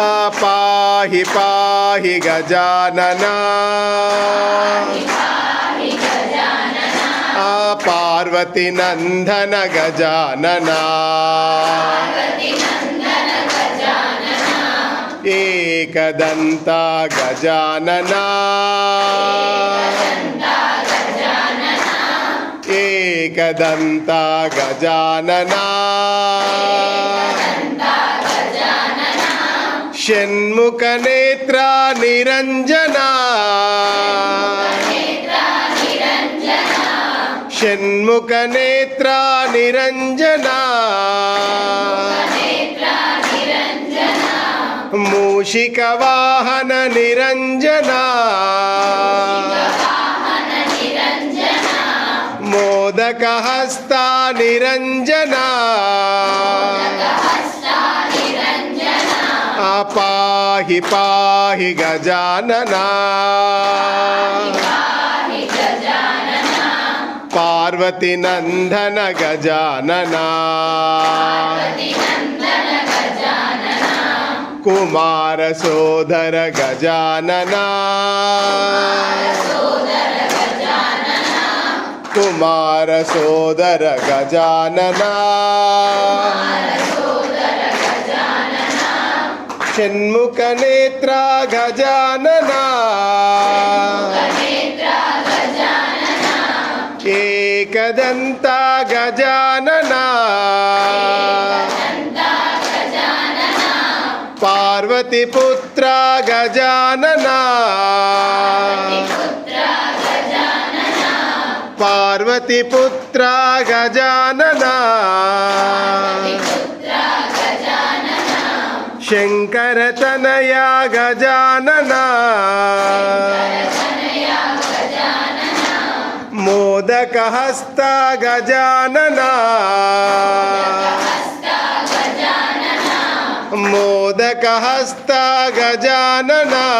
पाहि पाहि गजानना पार्वतीनन्दन गजानना एकदन्ता गजानना एकदन्ता गजानना షణ్ముఖనేత్రా నిరంజనా షణ్ముఖనేత్రా నిరంజనా మూషికవాహన నిరంజనా మోదకహస్తా నిరంజనా पाहि पाहि गजानना पार्वती नंदन गजानना कुमार सोदर गजानना कुमार सोदर गजानना षण्मुखनेत्रा गजानना एकदन्ता गजानना पार्वतीपुत्र गजानना पार्वतीपुत्र गजानना शङ्करतनया गजानना मोदकहस्ता गजानना मोदकहस्ता गजानना